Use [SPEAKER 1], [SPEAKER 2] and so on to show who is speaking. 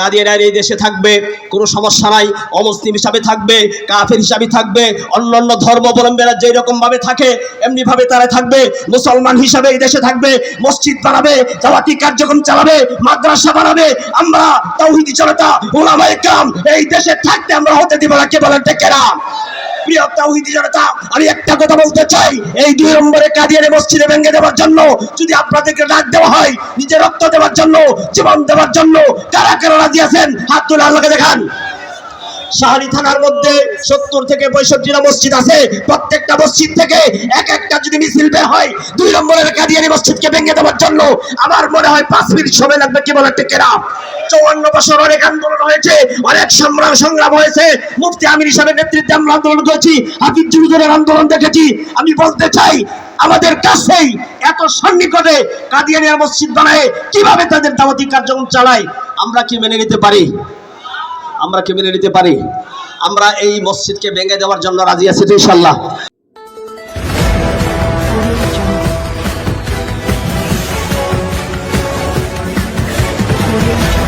[SPEAKER 1] কাদিয়ানিরা এই দেশে থাকবে? কোনো সমস্যা নাই, অমুসলিম হিসাবে থাকবে, কাফের হিসাবে থাকবে অন্য অন্য ধর্মাবলম্বীরা যেই রকম ভাবে থাকে, এমনিভাবে তারা থাকবে, মুসলমান হিসাবে এই দেশে থাকবে, মসজিদ বানাবে জামাতি কার্যক্রম চালাবে, মাদ্রাসা বানাবে, আমরা তাওহিদি জনতা ওলামায়ে কাম এই দেশে থাকতে আমরা হতে দিব না, কে বলেন, টেকেরা? প্রিয় তাওহিদি জনতা আমি একটা কথা বলতে চাই। এই দুই নম্বরে কাদিয়ানি মসজিদে ভেঙে দেওয়ার জন্য, যদি আপনাদেরকে ডাক দেওয়া হয়, নিজে রক্ত দেওয়ার জন্য, জীবন দেওয়ার জন্য, কারা কারা রাজি আছেন? হাত তুলে আল্লাহকে দেখান। শাহারি থানার মধ্যে সত্তর থেকে পঁয়ষট্টিটা মসজিদ আছে। প্রত্যেকটা মসজিদ থেকে এক একটা যদি মিছিল বের হয়, দুই নম্বরের কাদিয়ানি মসজিদকে ভেঙে দেওয়ার জন্য আমার মনে হয় পাঁচ মিনিট সময় লাগবে কি বলে টেকেরা চৌয়ান্ন বছর অনেক আন্দোলন হয়েছে, অনেক সংগ্রাম সংগ্রাম হয়েছে। মুফতি আমির হিসাবে নেতৃত্বে আমরা আন্দোলন করেছি, হাফিজ জুলুদের আন্দোলন দেখেছি। আমি বলতে চাই, আমাদের কাছেই এত সন্নিকটে কাদিয়ানিয়ার মসজিদ বানায় কীভাবে তাদের দাওয়াতি কার্যক্রম চালায়, আমরা কি মেনে নিতে পারি? আমরা কি মেনে নিতে পারি আমরা এই মসজিদকে ভেঙে দেওয়ার জন্য রাজি আছি ইনশাল্লাহ
[SPEAKER 2] Thank Jungle.